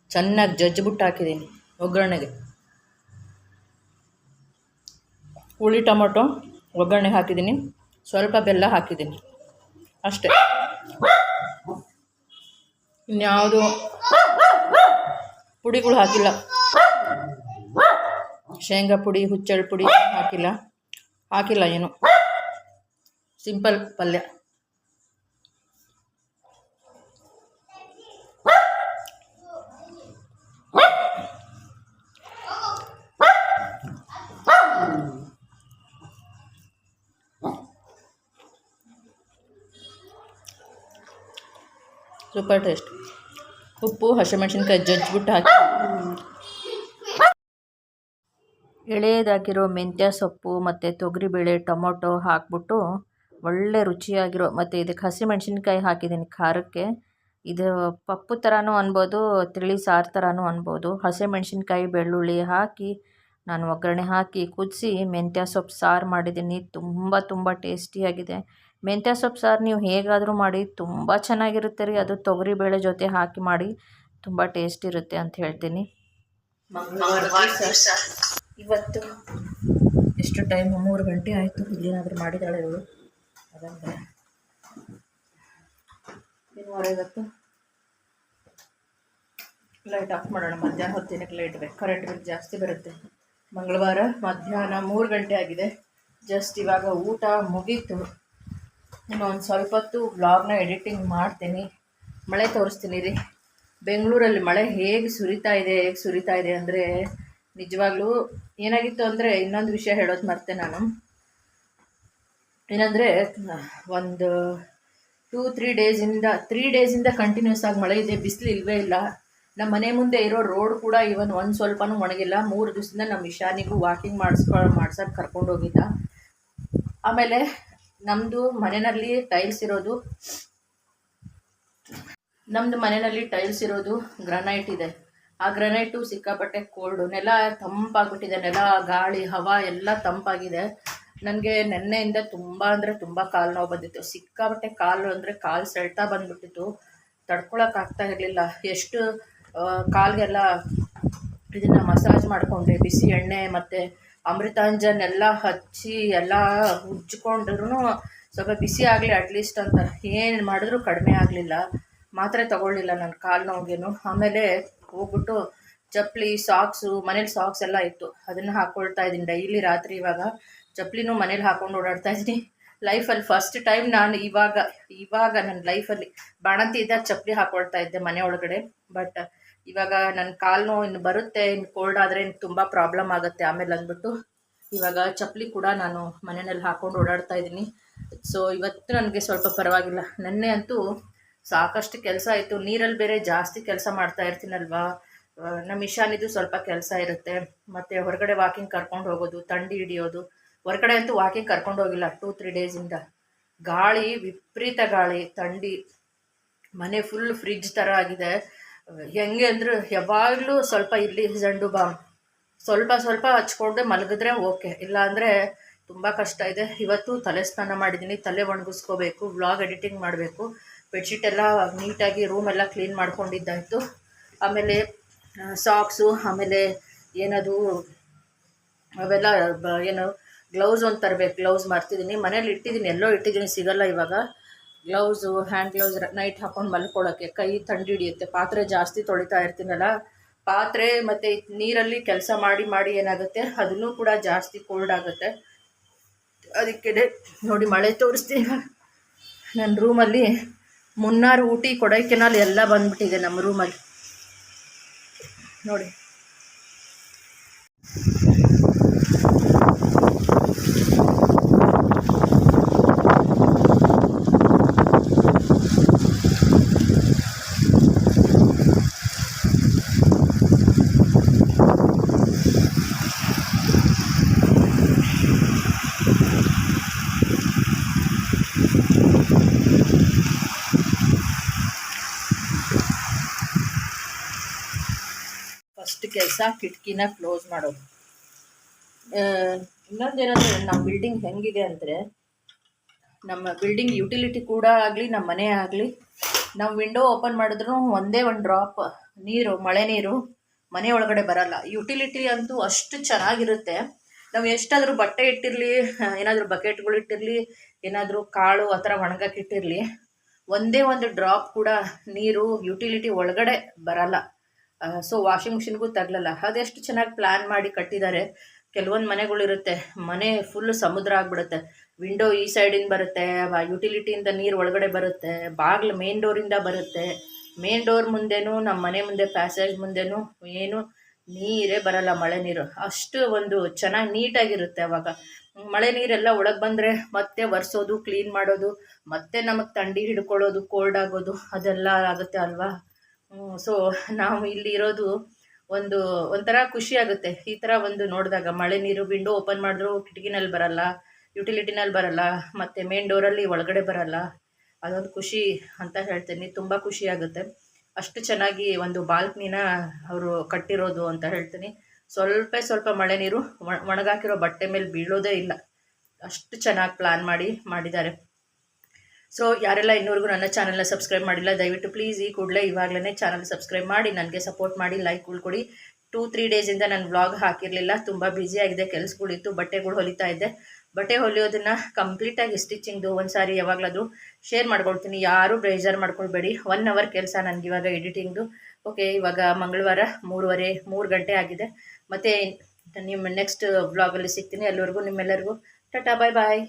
ಚೆನ್ನಾಗಿ ಜಜ್ಜಿಬಿಟ್ಟು ಹಾಕಿದ್ದೀನಿ ಒಗ್ಗರಣೆಗೆ. ಹುಳಿ ಟೊಮೊಟೊ ಒಗ್ಗರಣೆಗೆ ಹಾಕಿದ್ದೀನಿ. ಸ್ವಲ್ಪ ಬೆಲ್ಲ ಹಾಕಿದ್ದೀನಿ. ಅಷ್ಟೇ. ಇನ್ಯಾವುದು ಪುಡಿಗಳು ಹಾಕಿಲ್ಲ. ಶೇಂಗಾ ಪುಡಿ ಹುಚ್ಚೆಳ್ಳು ಪುಡಿ ಹಾಕಿಲ್ಲ. ಹಾಕಿಲ್ಲ ಏನು. ಸಿಂಪಲ್ ಪಲ್ಯ. Super taste. ಉಪ್ಪು, ಹಸಿಮೆಣ್ಸಿನ್ಕಾಯಿ ಜಜ್ಜಿಬಿಟ್ಟು ಹಾಕಿ. ಎಳೆಯದಾಗಿರೋ ಮೆಂತ್ಯ ಸೊಪ್ಪು ಮತ್ತು ತೊಗರಿಬೇಳೆ, ಟೊಮೊಟೊ ಹಾಕ್ಬಿಟ್ಟು ಒಳ್ಳೆ ರುಚಿಯಾಗಿರೋ ಮತ್ತು ಇದಕ್ಕೆ ಹಸಿಮೆಣ್ಸಿನ್ಕಾಯಿ ಹಾಕಿದ್ದೀನಿ ಖಾರಕ್ಕೆ. ಇದು ಪಪ್ಪು ಥರನೂ ಅನ್ಬೋದು, ತಿಳಿ ಸಾರು ಥರನೂ ಅನ್ಬೋದು. ಹಸಿಮೆಣ್ಸಿನ್ಕಾಯಿ, ಬೆಳ್ಳುಳ್ಳಿ ಹಾಕಿ ನಾನು ಒಗ್ಗರಣೆ ಹಾಕಿ ಕುದಿಸಿ ಮೆಂತ್ಯ ಸೊಪ್ಪು ಸಾರು ಮಾಡಿದ್ದೀನಿ. ತುಂಬ ತುಂಬ ಟೇಸ್ಟಿಯಾಗಿದೆ. ಮೆಂತ್ಯ ಸೊಪ್ಪು ಸಾರು ನೀವು ಹೇಗಾದರೂ ಮಾಡಿ ತುಂಬ ಚೆನ್ನಾಗಿರುತ್ತೆ ರೀ. ಅದು ತೊಗರಿಬೇಳೆ ಜೊತೆ ಹಾಕಿ ಮಾಡಿ ತುಂಬ ಟೇಸ್ಟ್ ಇರುತ್ತೆ ಅಂತ ಹೇಳ್ತೀನಿ. ಇವತ್ತು ಎಷ್ಟು ಟೈಮ್? ಮೂರು ಗಂಟೆ ಆಯಿತು. ಇಲ್ಲೇನಾದರೂ ಮಾಡಿದಾಳೆ ಇವಳು. ಅದಂದ್ರೆ ಏನು ಇವತ್ತು? ಲೈಟ್ ಆಫ್ ಮಾಡೋಣ. ಮಧ್ಯಾಹ್ನ ಹೊತ್ತಿನಕ್ಕೆ ಲೈಟ್ ಬೇಕು. ಕರೆಂಟ್ ಬಿಲ್ ಜಾಸ್ತಿ ಬರುತ್ತೆ. ಮಂಗಳವಾರ ಮಧ್ಯಾಹ್ನ ಮೂರು ಗಂಟೆ ಆಗಿದೆ. ಜಸ್ಟ್ ಇವಾಗ ಊಟ ಮುಗೀತು. ಇನ್ನು ಒಂದು ಸ್ವಲ್ಪ ಹೊತ್ತು ವ್ಲಾಗ್ನ ಎಡಿಟಿಂಗ್ ಮಾಡ್ತೀನಿ. ಮಳೆ ತೋರಿಸ್ತೀನಿ ರೀ. ಬೆಂಗಳೂರಲ್ಲಿ ಮಳೆ ಹೇಗೆ ಸುರಿತಾ ಇದೆ, ಹೇಗೆ ಸುರಿತಾ ಇದೆ ಅಂದರೆ ನಿಜವಾಗ್ಲೂ ಏನಾಗಿತ್ತು ಅಂದರೆ ಇನ್ನೊಂದು ವಿಷಯ ಹೇಳೋದು ಮರ್ತೆ ನಾನು. ಏನಂದರೆ, ಒಂದು ಟೂ ತ್ರೀ ಡೇಸಿಂದ ತ್ರೀ ಡೇಸಿಂದ ಕಂಟಿನ್ಯೂಸ್ ಆಗಿ ಮಳೆ ಇದೆ, ಬಿಸಿಲು ಇಲ್ಲವೇ ಇಲ್ಲ. ನಮ್ಮ ಮನೆ ಮುಂದೆ ಇರೋ ರೋಡ್ ಕೂಡ ಇವನ್ ಒಂದು ಸ್ವಲ್ಪನೂ ಒಣಗಿಲ್ಲ. ಮೂರು ದಿವಸದಿಂದ ನಮ್ಮ ಇಶಾನಿಗೂ ವಾಕಿಂಗ್ ಮಾಡಿಸ್ಕೊ ಮಾಡ್ಸೋಕೆ ಕರ್ಕೊಂಡು ಹೋಗಿದ್ದ. ಆಮೇಲೆ ನಮ್ಮದು ಮನೆಯಲ್ಲಿ ಟೈಲ್ಸ್ ಇರೋದು. ನಮ್ಮದು ಮನೆಯಲ್ಲಿ ಟೈಲ್ಸ್ ಇರೋದು ಗ್ರನೈಟ್ ಇದೆ. ಆ ಗ್ರನೈಟು ಸಿಕ್ಕಾಪಟ್ಟೆ ಕೋಲ್ಡು ನೆಲ ತಂಪಾಗ್ಬಿಟ್ಟಿದೆ. ನೆಲ, ಗಾಳಿ, ಹವಾ ಎಲ್ಲ ತಂಪಾಗಿದೆ. ನನಗೆ ನೆನ್ನೆಯಿಂದ ತುಂಬ ಅಂದರೆ ತುಂಬ ಕಾಲು ನೋವು ಬಂದಿತ್ತು. ಸಿಕ್ಕಾಪಟ್ಟೆ ಕಾಲು ಅಂದರೆ ಕಾಲು ಸೆಳ್ತಾ ಬಂದ್ಬಿಟ್ಟಿತ್ತು. ತಡ್ಕೊಳಕ್ಕೆ ಆಗ್ತಾ ಇರಲಿಲ್ಲ. ಎಷ್ಟು ಕಾಲಿಗೆಲ್ಲ ಇದನ್ನು ಮಸಾಜ್ ಮಾಡಿಕೊಂಡೆ ಬಿಸಿ ಎಣ್ಣೆ ಮತ್ತು ಅಮೃತಾಂಜನ್ ಎಲ್ಲ ಹಚ್ಚಿ ಎಲ್ಲ ಉಜ್ಜಿಕೊಂಡ್ರು ಸ್ವಲ್ಪ ಬಿಸಿ ಆಗಲಿ ಅಟ್ಲೀಸ್ಟ್ ಅಂತ. ಏನು ಮಾಡಿದ್ರು ಕಡಿಮೆ ಆಗಲಿಲ್ಲ. ಮಾತ್ರೆ ತಗೊಳ್ಳಿಲ್ಲ ನನ್ನ ಕಾಲು ನೋವಿಗೇನು. ಆಮೇಲೆ ಹೋಗ್ಬಿಟ್ಟು ಚಪ್ಪಲಿ ಸಾಕ್ಸು ಮನೇಲಿ ಸಾಕ್ಸ್ ಎಲ್ಲ ಇತ್ತು. ಅದನ್ನು ಹಾಕ್ಕೊಳ್ತಾ ಇದ್ದೀನಿ. ಡೈಲಿ ರಾತ್ರಿ ಇವಾಗ ಚಪ್ಪಲಿನೂ ಮನೇಲಿ ಹಾಕ್ಕೊಂಡು ಓಡಾಡ್ತಾ ಇದ್ದೀನಿ. ಲೈಫಲ್ಲಿ ಫಸ್ಟ್ ಟೈಮ್ ನಾನು ಇವಾಗ ಇವಾಗ ನನ್ನ ಲೈಫಲ್ಲಿ ಬಾಣಂತಿ ಇದ್ದಾಗ ಚಪ್ಪಲಿ ಹಾಕ್ಕೊಳ್ತಾ ಇದ್ದೆ ಮನೆ ಒಳಗಡೆ. ಬಟ್ ಇವಾಗ ನನ್ನ ಕಾಲು ನೋವು ಇನ್ನು ಬರುತ್ತೆ, ಇನ್ನು ಕೋಲ್ಡ್ ಆದರೆ ಇನ್ನು ತುಂಬ ಪ್ರಾಬ್ಲಮ್ ಆಗುತ್ತೆ ಆಮೇಲೆ ಅಂದ್ಬಿಟ್ಟು. ಇವಾಗ ಚಪ್ಪಲಿ ಕೂಡ ನಾನು ಮನೆಯಲ್ಲಿ ಹಾಕ್ಕೊಂಡು ಓಡಾಡ್ತಾ ಇದ್ದೀನಿ. ಸೊ ಇವತ್ತು ನನಗೆ ಸ್ವಲ್ಪ ಪರವಾಗಿಲ್ಲ. ನೆನ್ನೆ ಅಂತೂ ಸಾಕಷ್ಟು ಕೆಲಸ ಆಯಿತು. ನೀರಲ್ಲಿ ಬೇರೆ ಜಾಸ್ತಿ ಕೆಲಸ ಮಾಡ್ತಾ ಇರ್ತೀನಲ್ವಾ? ನಮ್ಮ ಇಶಾನಿದು ಸ್ವಲ್ಪ ಕೆಲಸ ಇರುತ್ತೆ. ಮತ್ತು ಹೊರಗಡೆ ವಾಕಿಂಗ್ ಕರ್ಕೊಂಡು ಹೋಗೋದು, ಥಂಡಿ ಹಿಡಿಯೋದು. ಹೊರಗಡೆ ಅಂತೂ ವಾಕಿಂಗ್ ಕರ್ಕೊಂಡು ಹೋಗಿಲ್ಲ ಟೂ ತ್ರೀ ಡೇಸಿಂದ ಗಾಳಿ, ವಿಪರೀತ ಗಾಳಿ, ಥಂಡಿ. ಮನೆ ಫುಲ್ ಫ್ರಿಜ್ ಥರ ಆಗಿದೆ. ಹೆಂಗೆ ಅಂದರೆ ಯಾವಾಗಲೂ ಸ್ವಲ್ಪ ಇರಲಿ ಜಂಡು ಬಾಮ್ ಸ್ವಲ್ಪ ಸ್ವಲ್ಪ ಹಚ್ಕೊಂಡೆ ಮಲಗಿದ್ರೆ ಓಕೆ. ಇಲ್ಲಾಂದರೆ ತುಂಬ ಕಷ್ಟ ಇದೆ. ಇವತ್ತು ತಲೆ ಸ್ನಾನ ಮಾಡಿದ್ದೀನಿ ತಲೆ ಒಣಗಿಸ್ಕೋಬೇಕು. ವ್ಲಾಗ್ ಎಡಿಟಿಂಗ್ ಮಾಡಬೇಕು. ಬೆಡ್ಶೀಟ್ ಎಲ್ಲ ನೀಟಾಗಿ ರೂಮೆಲ್ಲ ಕ್ಲೀನ್ ಮಾಡ್ಕೊಂಡಿದ್ದಾಯಿತು. ಆಮೇಲೆ ಸಾಕ್ಸು, ಆಮೇಲೆ ಏನದು, ಅವೆಲ್ಲ, ಬ- ಏನು, ಗ್ಲೌಸ್ ಒಂದು ತರಬೇಕು. ಗ್ಲೌಸ್ ಮಾಡ್ತಿದ್ದೀನಿ ಮನೇಲಿ ಇಟ್ಟಿದ್ದೀನಿ ಎಲ್ಲೋ ಇಟ್ಟಿದ್ದೀನಿ ಸಿಗಲ್ಲ ಇವಾಗ. ಗ್ಲೌಸು ಹ್ಯಾಂಡ್ ಗ್ಲೌಸ್ ನೈಟ್ ಹಾಕೊಂಡು ಮಲ್ಕೊಳ್ಳೋಕ್ಕೆ ಕೈ ಥಂಡಿ ಹಿಡಿಯುತ್ತೆ. ಪಾತ್ರೆ ಜಾಸ್ತಿ ತೊಳಿತಾ ಇರ್ತೀನಲ್ಲ. ಪಾತ್ರೆ ಮತ್ತು ನೀರಲ್ಲಿ ಕೆಲಸ ಮಾಡಿ ಮಾಡಿ ಏನಾಗುತ್ತೆ? ಅದನ್ನು ಕೂಡ ಜಾಸ್ತಿ ಕೋಲ್ಡ್ ಆಗುತ್ತೆ. ಅದಕ್ಕೆ ನೋಡಿ ಮಳೆ ತೋರಿಸ್ತೀನಿ ನನ್ನ ರೂಮಲ್ಲಿ ಮುನ್ನಾರು ಊಟಿ, ಕೊಡೈಕೆನಾಲ್ ಎಲ್ಲ ಬಂದ್ಬಿಟ್ಟಿದೆ ನಮ್ಮ ರೂಮಲ್ಲಿ ನೋಡಿ ಫಸ್ಟ್ ಕೆಲಸ ಕಿಟಕಿನ ಕ್ಲೋಸ್ ಮಾಡೋದು. ಇನ್ನೊಂದೇನಂದರೆ ನಮ್ಮ ಬಿಲ್ಡಿಂಗ್ ಹೆಂಗಿದೆ ಅಂದರೆ, ನಮ್ಮ ಬಿಲ್ಡಿಂಗ್ ಯುಟಿಲಿಟಿ ಕೂಡ ಆಗಲಿ, ನಮ್ಮ ಮನೆ ಆಗಲಿ, ನಾವು ವಿಂಡೋ ಓಪನ್ ಮಾಡಿದ್ರು ಒಂದೇ ಒಂದು ಡ್ರಾಪ್ ನೀರು, ಮಳೆ ನೀರು ಮನೆ ಒಳಗಡೆ ಬರಲ್ಲ. ಯುಟಿಲಿಟಿ ಅಂತೂ ಅಷ್ಟು ಚೆನ್ನಾಗಿರುತ್ತೆ. ನಾವು ಎಷ್ಟಾದರೂ ಬಟ್ಟೆ ಇಟ್ಟಿರಲಿ, ಏನಾದರೂ ಬಕೆಟ್ಗಳು ಇಟ್ಟಿರಲಿ, ಏನಾದರೂ ಕಾಳು ಆ ಥರ ಒಣಗಕ್ಕೆ ಇಟ್ಟಿರಲಿ, ಒಂದೇ ಒಂದು ಡ್ರಾಪ್ ಕೂಡ ನೀರು ಯುಟಿಲಿಟಿ ಒಳಗಡೆ ಬರಲ್ಲ. ಸೊ ವಾಷಿಂಗ್ ಮಿಷಿನ್ಗೂ ತಗಲಲ್ಲ ಅದೆಷ್ಟು ಚೆನ್ನಾಗಿ ಪ್ಲ್ಯಾನ್ ಮಾಡಿ ಕಟ್ಟಿದ್ದಾರೆ ಕೆಲವೊಂದು ಮನೆಗಳಿರುತ್ತೆ. ಮನೆ ಫುಲ್ ಸಮುದ್ರ ಆಗಿಬಿಡುತ್ತೆ. ವಿಂಡೋ ಈ ಸೈಡಿಂದ ಬರುತ್ತೆ ಯುಟಿಲಿಟಿಯಿಂದ ನೀರು ಒಳಗಡೆ ಬರುತ್ತೆ, ಬಾಗ್ಲು ಮೇನ್ ಡೋರಿಂದ ಬರುತ್ತೆ. ಮೇನ್ ಡೋರ್ ಮುಂದೆನೂ ನಮ್ಮ ಮನೆ ಮುಂದೆ ಪ್ಯಾಸೇಜ್ ಮುಂದೆನೂ ಏನು ನೀರೇ ಬರಲ್ಲ, ಮಳೆ ನೀರು. ಅಷ್ಟು ಒಂದು ಚೆನ್ನಾಗಿ ನೀಟಾಗಿರುತ್ತೆ ಅವಾಗ. ಮಳೆ ನೀರೆಲ್ಲ ಒಳಗೆ ಬಂದರೆ ಮತ್ತೆ ಒರೆಸೋದು ಕ್ಲೀನ್ ಮಾಡೋದು, ಮತ್ತೆ ನಮಗೆ ಥಂಡಿ ಹಿಡ್ಕೊಳ್ಳೋದು ಕೋಲ್ಡ್ ಆಗೋದು, ಅದೆಲ್ಲ ಆಗುತ್ತೆ ಅಲ್ವಾ? ಸೊ ನಾವು ಇಲ್ಲಿ ಇರೋದು ಒಂದು, ಒಂಥರ ಖುಷಿ ಆಗುತ್ತೆ. ಈ ಥರ ಒಂದು ನೋಡಿದಾಗ. ಮಳೆ ನೀರು ವಿಂಡೋ ಓಪನ್ ಮಾಡಿದ್ರು ಕಿಟಕಿನಲ್ಲಿ ಬರಲ್ಲ, ಯುಟಿಲಿಟಿನಲ್ಲಿ ಬರಲ್ಲ, ಮತ್ತು ಮೇನ್ ಡೋರಲ್ಲಿ ಒಳಗಡೆ ಬರಲ್ಲ. ಅದೊಂದು ಖುಷಿ ಅಂತ ಹೇಳ್ತೀನಿ. ತುಂಬ ಖುಷಿ ಆಗುತ್ತೆ. ಅಷ್ಟು ಚೆನ್ನಾಗಿ ಒಂದು ಬಾಲ್ಕನಿನ ಅವರು ಕಟ್ಟಿರೋದು ಅಂತ ಹೇಳ್ತೀನಿ. ಸ್ವಲ್ಪ ಸ್ವಲ್ಪ ಮಳೆ ನೀರು ಒಣಗಾಕಿರೋ ಬಟ್ಟೆ ಮೇಲೆ ಬೀಳೋದೇ ಇಲ್ಲ. ಅಷ್ಟು ಚೆನ್ನಾಗಿ ಪ್ಲಾನ್ ಮಾಡಿ ಮಾಡಿದ್ದಾರೆ. ಸೊ ಯಾರೆಲ್ಲ ಇನ್ನೂವರೆಗೂ ನನ್ನ ಚಾನಲ್ನ ಸಬ್ಸ್ಕ್ರೈಬ್ ಮಾಡಿಲ್ಲ, ದಯವಿಟ್ಟು ಪ್ಲೀಸ್ ಈ ಕೂಡಲೇ ಇವಾಗಲೇ ಚಾನಲ್ ಸಬ್ಸ್ಕ್ರೈಬ್ ಮಾಡಿ, ನನಗೆ ಸಪೋರ್ಟ್ ಮಾಡಿ ಲೈಕ್ ಕೊಡಿ. ಟೂ ತ್ರೀ ಡೇಸಿಂದ ನಾನು ವ್ಲಾಗ್ ಹಾಕಿರಲಿಲ್ಲ, ತುಂಬ ಬ್ಯುಸಿಯಾಗಿದೆ ಕೆಲಸಗಳಿತ್ತು ಬಟ್ಟೆಗಳು ಹೊಲಿತಾ ಇದ್ದೆ. ಬಟ್ಟೆ ಹೊಲಿಯೋದನ್ನು ಕಂಪ್ಲೀಟಾಗಿ ಸ್ಟಿಚಿಂಗ್ದು ಒಂದು ಸಾರಿ ಯಾವಾಗಲಾದರೂ ಶೇರ್ ಮಾಡ್ಕೊಳ್ತೀನಿ. ಯಾರೂ ಬೇಜಾರು ಮಾಡ್ಕೊಳ್ಬೇಡಿ. ಒನ್ ಅವರ್ ಕೆಲಸ ನನಗೆ ಇವಾಗ ಎಡಿಟಿಂಗ್ದು ಓಕೆ ಇವಾಗ ಮಂಗಳವಾರ ಮೂರುವರೆ, ಮೂರು ಗಂಟೆ ಆಗಿದೆ. ಮತ್ತು ನಿಮ್ಮ ನೆಕ್ಸ್ಟ್ ವ್ಲಾಗಲ್ಲಿ ಸಿಗ್ತೀನಿ. ಅಲ್ಲಿವರೆಗೂ ನಿಮ್ಮೆಲ್ಲರಿಗೂ, ಟಾಟಾ ಬಾಯ್ ಬಾಯ್